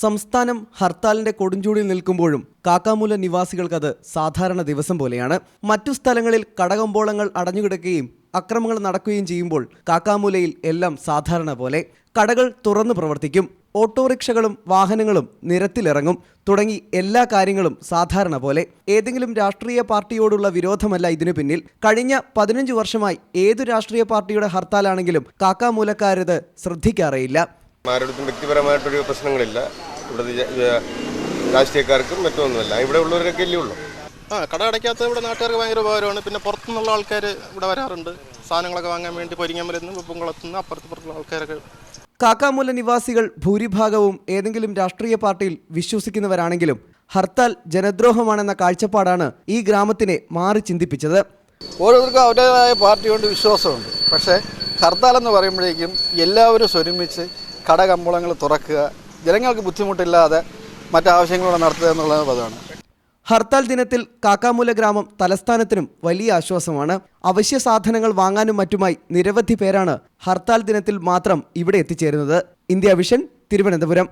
സംസ്ഥാനം ഹർത്താലിന്റെ കൊടുംചൂടിൽ നിൽക്കുമ്പോഴും കാക്കാമൂല നിവാസികൾക്കത് സാധാരണ ദിവസം പോലെയാണ്. മറ്റു സ്ഥലങ്ങളിൽ കടകമ്പോളങ്ങൾ അടഞ്ഞുകിടക്കുകയും അക്രമങ്ങൾ നടക്കുകയും ചെയ്യുമ്പോൾ കാക്കാമൂലയിൽ എല്ലാം സാധാരണ പോലെ കടകൾ തുറന്നു പ്രവർത്തിക്കും. ഓട്ടോറിക്ഷകളും വാഹനങ്ങളും നിരത്തിലിറങ്ങും. തുടങ്ങി എല്ലാ കാര്യങ്ങളും സാധാരണ പോലെ. ഏതെങ്കിലും രാഷ്ട്രീയ പാർട്ടിയോടുള്ള വിരോധമല്ല ഇതിനു പിന്നിൽ. കഴിഞ്ഞ പതിനഞ്ച് വർഷമായി ഏതു രാഷ്ട്രീയ പാർട്ടിയുടെ ഹർത്താലാണെങ്കിലും കാക്കാമൂലക്കാരത് ശ്രദ്ധിക്കാറേയില്ല. ആരോടും വ്യക്തിപരമായിട്ടൊരു പ്രശ്നങ്ങളില്ല. ഇവിടെ രാഷ്ട്രീയക്കാർക്കും മറ്റൊന്നുമല്ല. ഇവിടെ ഉള്ളവരൊക്കെ അല്ലേ ഉള്ളൂ. ആ കട അടയ്ക്കാത്ത ഇവിടെ നാട്ടുകാർക്ക് ഭയങ്കര ഉപകാരമാണ്. പിന്നെ പുറത്തുനിന്നുള്ള ആൾക്കാർ ഇവിടെ വരാറുണ്ട്. സാധനങ്ങളൊക്കെ വാങ്ങാൻ വേണ്ടി പൊരിങ്ങമലിൽ നിന്ന് വെപ്പുംകുളത്ത് നിന്ന് അപ്പുറത്ത് ഇപ്പുറത്തുള്ള ആൾക്കാരൊക്കെ. കാക്കാമൂല നിവാസികൾ ഭൂരിഭാഗവും ഏതെങ്കിലും രാഷ്ട്രീയ പാർട്ടിയിൽ വിശ്വസിക്കുന്നവരാണെങ്കിലും ഹർത്താൽ ജനദ്രോഹമാണെന്ന കാഴ്ചപ്പാടാണ് ഈ ഗ്രാമത്തിനെ മാറി ചിന്തിപ്പിച്ചത്. ഓരോരുത്തർക്കും അവരുടേതായ പാർട്ടിയോട് വിശ്വാസമുണ്ട്. പക്ഷേ ഹർത്താൽ എന്ന് പറയുമ്പോഴേക്കും എല്ലാവരും സ്വരുമിച്ച് കടകമ്പോളങ്ങൾ തുറക്കുക ജനങ്ങൾക്ക് ബുദ്ധിമുട്ടില്ലാതെ മറ്റാവശ്യങ്ങളോടെ നടത്തുക എന്നുള്ളത് പദമാണ് ഹർത്താൽ ദിനത്തിൽ കാക്കാമൂല ഗ്രാമം തലസ്ഥാനത്തിനും വലിയ ആശ്വാസമാണ്. അവശ്യ സാധനങ്ങൾ വാങ്ങാനും മറ്റുമായി നിരവധി പേരാണ് ഹർത്താൽ ദിനത്തിൽ മാത്രം ഇവിടെ എത്തിച്ചേരുന്നത്. India vision Thiruvananthapuram.